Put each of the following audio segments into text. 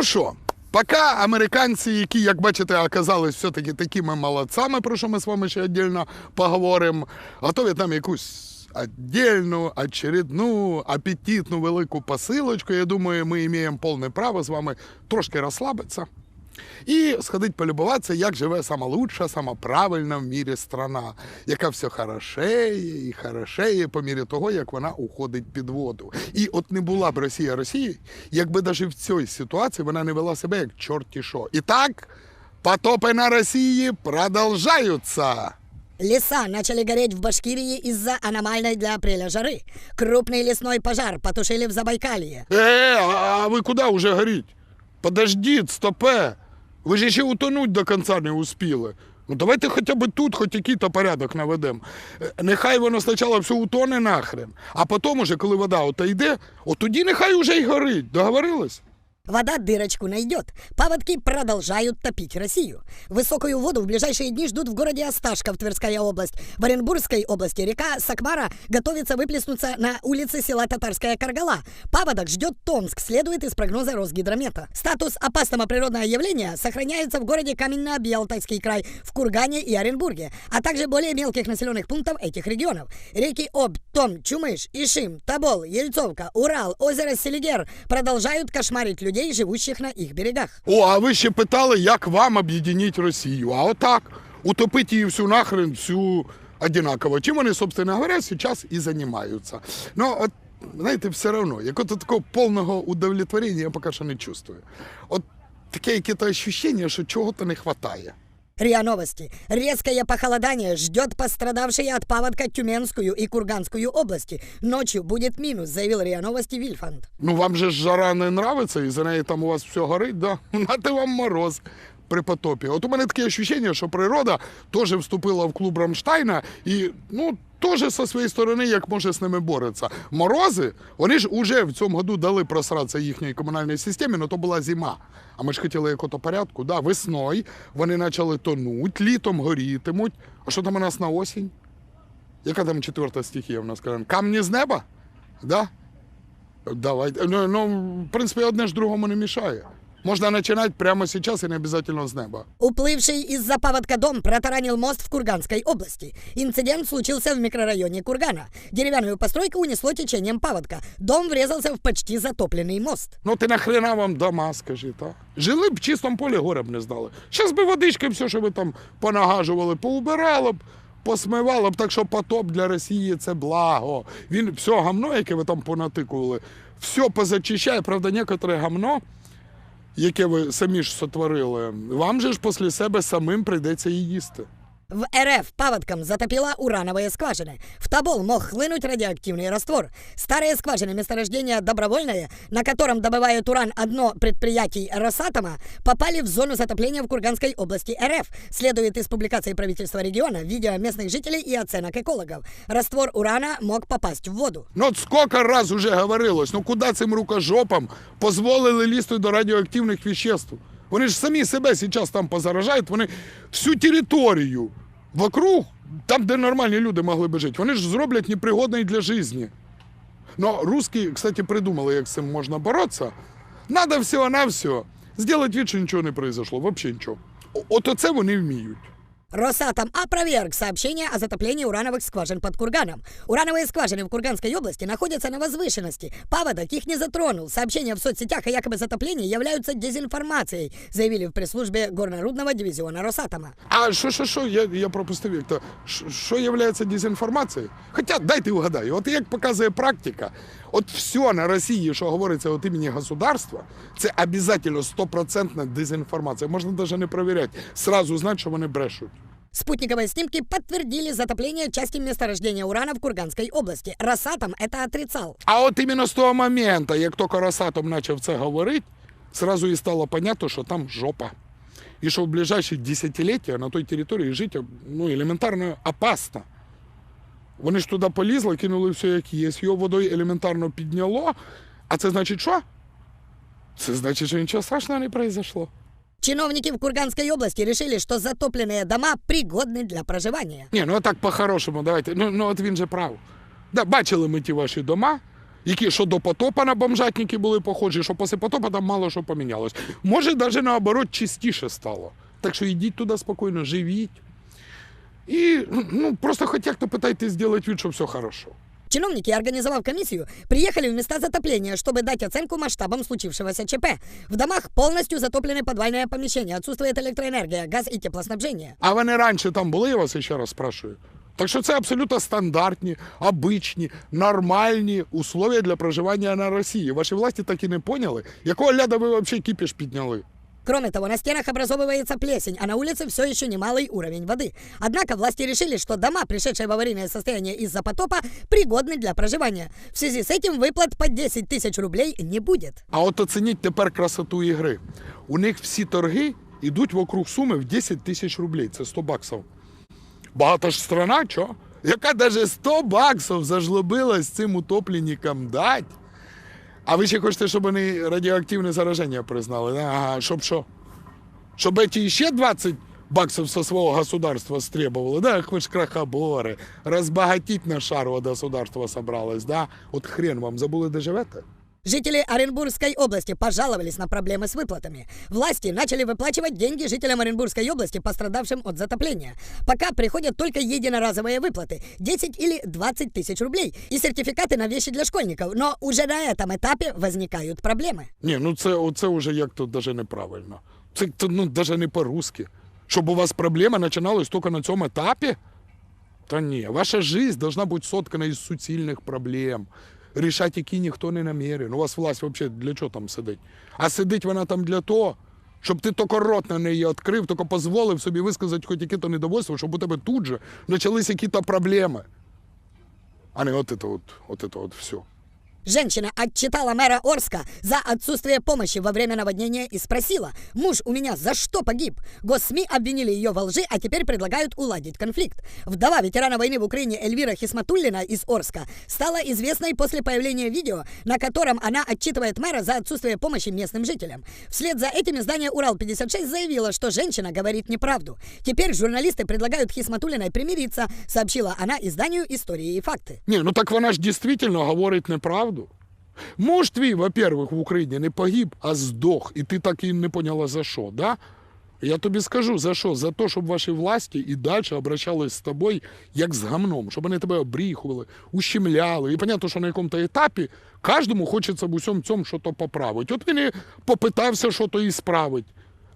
Ну що, поки американці, які, як бачите, оказались все-таки такими молодцями, про що ми з вами ще віддільно поговоримо, готовлять нам якусь отдельну, очередну, апетитну велику посилочку. Я думаю, ми маємо повне право з вами трошки розслабитися. І сходить полюбуватися, як живе сама лучша, сама правильна в мірі страна, яка все хорошеє і хорошеє по мірі того, як вона уходить під воду. І от не була б Росія Росії, якби навіть в цій ситуації вона не вела себе як чорті що. І так, потопи на Росії продовжаються. Леса начали гореть в Башкирии из-за аномальной для апреля жары. Крупный лесной пожар потушили в Забайкалье. Е, а ви куди вже горіть? Подождіть, стопе. Ви ж ще утонуть до кінця не успіли. Ну давайте хоча б тут хоч який-то порядок наведемо. Е, Нехай воно спочатку все утоне нахрен, а потім уже, коли вода отойде, от тоді нехай уже й горить. Договорились? Вода дырочку найдет. Паводки продолжают топить Россию. Высокую воду в ближайшие дни ждут в городе Осташков, Тверская область. В Оренбургской области река Сакмара готовится выплеснуться на улице села Татарская Каргала. Паводок ждет Томск, следует из прогноза Росгидромета. Статус опасного природного явления сохраняется в городе Каменно-Белтайский край, в Кургане и Оренбурге, а также более мелких населенных пунктов этих регионов. Реки Обь, Том, Чумыш, Ишим, Тобол, Ельцовка, Урал, озеро Селигер продолжают кошмарить людей, живущих на їх берегах. О, а ви ще питали, як вам об'єднати Росію. А отак, утопити її всю нахрен, всю одинаково. Чим вони, собственно говоря, зараз і займаються. Ну, от, знаєте, все одно, як от такого повного удовлетворення я поки що не чувствую. От таке якесь відчуття, що чого-то не вистачає. РИА Новости. Резкое похолодание ждет пострадавшие от паводка Тюменскую и Курганскую области. Ночью будет минус, заявил РИА Новости Вильфанд. Ну вам же жара не нравиться, і за неї там у вас все горить, да? Нате вам мороз при потопі. От у мене таке ощущення, що природа теж вступила в клуб Рамштайна і ну. Теж зі своєї сторони, як може з ними бореться. Морози, вони ж уже в цьому году дали просратися їхньої комунальній системі, але то була зима. А ми ж хотіли якого порядку. Да, весною вони почали тонуть, літом горітимуть. А що там у нас на осінь? Яка там четверта стихія в нас? Камні з неба? Да? Давайте. Ну, ну, в принципі, одне ж другому не мішає. Можна починати прямо зараз і не обов'язково з неба. Уплывший из-за паводка дом протаранил мост в Курганской области. Инцидент случился в микрорайоне Кургана. Деревянную постройку унесло течением паводка. Дом врезался в почти затопленный мост. Ну ти нахрена вам дома, скажіть, а? Жили б в чистому полі горем не здали. Щас би водички все, що ви там понагажували, поубирало б, посмивало б, так що потоп для Росії це благо. Він все гамно, яке ви там понатикували, все позачищає. Правда, некоторе гамно, яке ви самі ж сотворили, вам же ж після себе самим прийдеться її їсти. В РФ паводком затопила урановые скважины. В Тобол мог хлынуть радиоактивный раствор. Старые скважины месторождения «Добровольное», на котором добывают уран одно предприятий Росатома, попали в зону затопления в Курганской области РФ. Следует из публикации правительства региона, видео местных жителей и оценок экологов. Раствор урана мог попасть в воду. Ну от скільки раз уже говорилось, ну куди цим рукожопам дозволили лізти до радіоактивних веществ? Вони ж самі себе зараз там позаражають, вони всю територію вокруг, там, де нормальні люди могли би жити, вони ж зроблять непригодний для життя. Ну, русські, кстати, придумали, як з цим можна боротися. Надо всього-навсього зробити вид, що нічого не произошло, взагалі нічого. От оце вони вміють. Росатом опроверг сообщение о затоплении урановых скважин под Курганом. Урановые скважины в Курганской области находятся на возвышенности. Паводок их не затронул. Сообщения в соцсетях о якобы затоплении являются дезинформацией, заявили в пресс-службе горнорудного дивизиона Росатома. А що, що, що, я, я пропустив як то. Що- Що є дезінформацією? Хоча дайте угадаю, от як показує практика, от все на Росії, що говориться від імені государства, це обов'язково стопроцентна дезінформація. Можна навіть не перевіряти. Сразу знати, що вони брешуть. Спутниковые снимки подтвердили затопление части месторождения урана в Курганской области. Росатом это отрицал. А от іменно з того моменту, як тільки Росатом почав це говорити, сразу і стало понятно, що там жопа. І що в ближайші десятиліття на той території жити ну, елементарно опасно. Вони ж туди полізли, кинули все, як є, його водою елементарно підняло. А це значить що? Це значить, що нічого страшного не произошло. Чиновники в Курганской области решили, что затопленные дома пригодны для проживания. Ні, ну так по-хорошому, давайте. Ну, ну от він же прав. Да, бачили ми ті ваші дома, Які що до потопа на бомжатники були похожі, що після потопа там мало що помінялось. Може, навіть наоборот, чистіше стало. Так що йдіть туди спокійно, живіть. І ну, просто хоч як-то питайте зробити вид, що все хорошо. Чиновники, организовав комиссию, приехали в места затопления, чтобы дать оценку масштабам случившегося ЧП. В домах полностью затоплены подвальные помещения, отсутствует электроэнергия, газ и теплоснабжение. А вони раніше там були, я вас ще раз спрашиваю. Так що це абсолютно стандартні, обичні, нормальні условия для проживання на Росії. Ваші власті так і не поняли, якого ляда ви взагалі кіпіш підняли. Кроме того, на стенах образовывается плесень, а на улице все еще немалый уровень воды. Однако власти решили, что дома, пришедшие в аварийное состояние из-за потопа, пригодны для проживания. В связи с этим выплат по 10 тысяч рублей не будет. А от оцініть тепер красоту ігри. У них всі торги йдуть вокруг суми в 10 тисяч рублей. Це 100 баксів. Багата ж страна, чо? Яка даже 100 баксів зажлобилась цим утопленникам дать? А ви ще хочете, щоб вони радіоактивне зараження признали? да? Ага, щоб що? Щоб эти ще 20 баксов со своего государства стребовали, да, ах вы ж крахоборы, разбогатить на шару государство собралось, да? От хрен вам, забули, де живете? Жители Оренбургской области пожаловались на проблемы с выплатами. Власти начали выплачивать деньги жителям Оренбургской области, пострадавшим от затопления. Пока приходят только единоразовые выплаты – 10 или 20 тысяч рублей и сертификаты на вещи для школьников. Но уже на этом этапе возникают проблемы. Ні, ну це, оце вже як то даже неправильно. Це то, ну, даже не по-русски. Щоб у вас проблема починалась тільки на цьому етапі? Та ні, ваша жизнь должна бути соткана із суцільних проблем, рішати, які ніхто не намірен. У вас власть взагалі для чого там сидить? А сидить вона там для того, щоб ти тільки рот на неї відкрив, тільки дозволив собі висказати хоч яке-то недовольство, щоб у тебе тут же почалися якісь проблеми. А не от це от, от, це от все. Женщина отчитала мэра Орска за отсутствие помощи во время наводнения и спросила, муж у меня за что погиб? Госсми обвинили ее во лжи, а теперь предлагают уладить конфликт. Вдова ветерана войны в Украине Эльвира Хисматуллина из Орска стала известной после появления видео, на котором она отчитывает мэра за отсутствие помощи местным жителям. Вслед за этим издание «Урал-56» заявило, что женщина говорит неправду. Теперь журналисты предлагают Хисматуллиной примириться, сообщила она изданию «Истории и факты». Ні, ну так вона ж дійсно говорить неправду. Муж твій, во-первых, в Україні не погиб, а здох, і ти так і не поняла за що, да? Я тобі скажу за що? За те, щоб ваші власті і далі обращались з тобою як з гамном, щоб вони тебе обріхували, ущемляли. І понятно, що на якому-то етапі кожному хочеться в усьому цьому щось поправити. От він і попитався, що то і справить.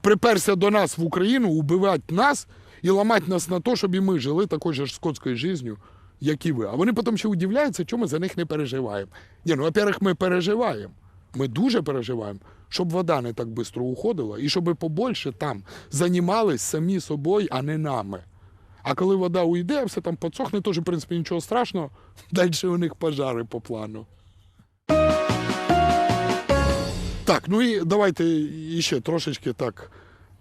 Приперся до нас в Україну, убивати нас і ламати нас на те, щоб і ми жили такою ж скотською життю, як і ви. А вони потім ще удивляються, чому ми за них не переживаємо. Ні, ну, во-первых, ми переживаємо. Ми дуже переживаємо, щоб вода не так швидко уходила, і щоб побольше там займались самі собою, а не нами. А коли вода уйде, все там подсохне, теж, в принципі, нічого страшного. Далі у них пожари по плану. Так, ну і давайте іще трошечки так.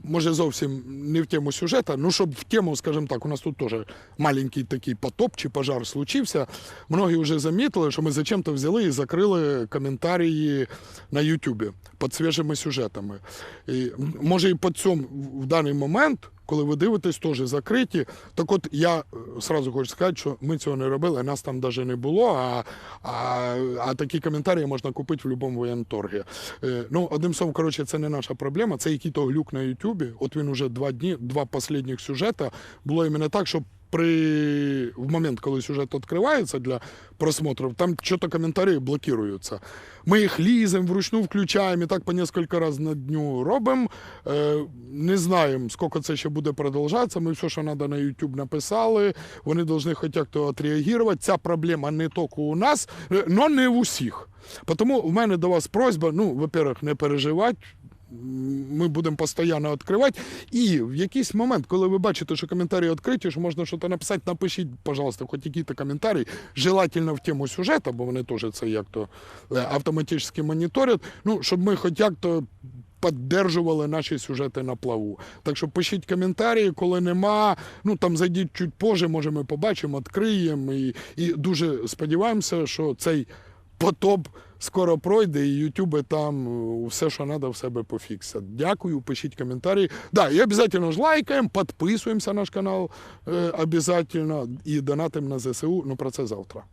Може, зовсім не в тему сюжета, ну щоб в тему, скажімо так, у нас тут теж маленький такий потоп чи пожар случився. Многі вже замітили, що ми зачем-то взяли і закрили коментарі на Ютубі під свіжими сюжетами. І, може, і по цьому в даний момент, коли ви дивитесь, теж закриті. Так от я зразу сразу хочу сказати, що ми цього не робили, нас там навіть не було, а, а, а такі коментарі можна купити в будь-якому воєнторгі. Е, Ну, одним словом, коротше, це не наша проблема, це який-то глюк на Ютубі. От він уже два дні, два останніх сюжета було іменно так, що при в момент, коли сюжет відкривається для просмотрів, там щось коментарі блокуються. Ми їх ліземо, вручну включаємо і так по кілька разів на дню робимо. Е, не знаємо, скільки це ще буде продовжатися. Ми все, що треба на YouTube написали. Вони повинні хоч як-то відреагувати. Ця проблема не тільки у нас, але не в усіх. Тому в мене до вас просьба, ну, во-первых, не переживати. Ми будемо постійно відкривати. І в якийсь момент, коли ви бачите, що коментарі відкриті, що можна щось написати, напишіть, пожалуйста, хоч якісь коментарі, желательно в тему сюжету, бо вони теж це як-то е, автоматично моніторять, ну, щоб ми хоч як-то піддержували наші сюжети на плаву. Так що пишіть коментарі, коли нема. Ну там зайдіть чуть позже, може ми побачимо, відкриємо. І, і дуже сподіваємося, що цей потоп скоро пройде, і Ютуби там е, все, що треба, в себе пофіксять. Дякую, пишіть коментарі. Да, і обов'язково ж лайкаємо, підписуємося на наш канал е, обов'язково і донатимо на ЗСУ. Ну про це завтра.